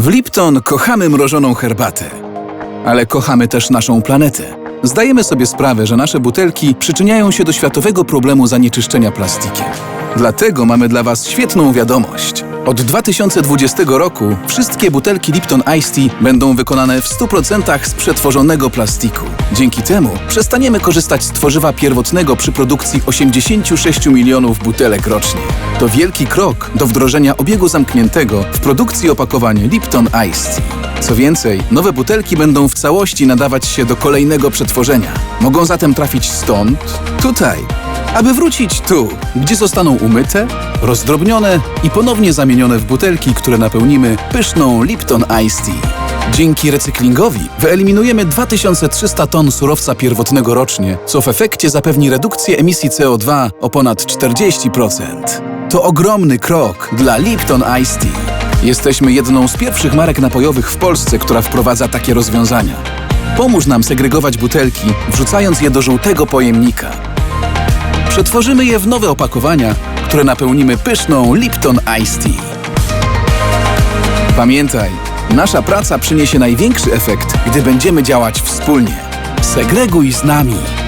W Lipton kochamy mrożoną herbatę, ale kochamy też naszą planetę. Zdajemy sobie sprawę, że nasze butelki przyczyniają się do światowego problemu zanieczyszczenia plastikiem. Dlatego mamy dla Was świetną wiadomość. Od 2020 roku wszystkie butelki Lipton Ice Tea będą wykonane w 100% z przetworzonego plastiku. Dzięki temu przestaniemy korzystać z tworzywa pierwotnego przy produkcji 86 milionów butelek rocznie. To wielki krok do wdrożenia obiegu zamkniętego w produkcji opakowań Lipton Ice Tea. Co więcej, nowe butelki będą w całości nadawać się do kolejnego przetworzenia. Mogą zatem trafić stąd, tutaj, aby wrócić tu, gdzie zostaną umyte, rozdrobnione i ponownie zamienione w butelki, które napełnimy pyszną Lipton Ice Tea. Dzięki recyklingowi wyeliminujemy 2300 ton surowca pierwotnego rocznie, co w efekcie zapewni redukcję emisji CO2 o ponad 40%. To ogromny krok dla Lipton Ice Tea. Jesteśmy jedną z pierwszych marek napojowych w Polsce, która wprowadza takie rozwiązania. Pomóż nam segregować butelki, wrzucając je do żółtego pojemnika. Przetworzymy je w nowe opakowania, które napełnimy pyszną Lipton Ice Tea. Pamiętaj, nasza praca przyniesie największy efekt, gdy będziemy działać wspólnie. Segreguj z nami.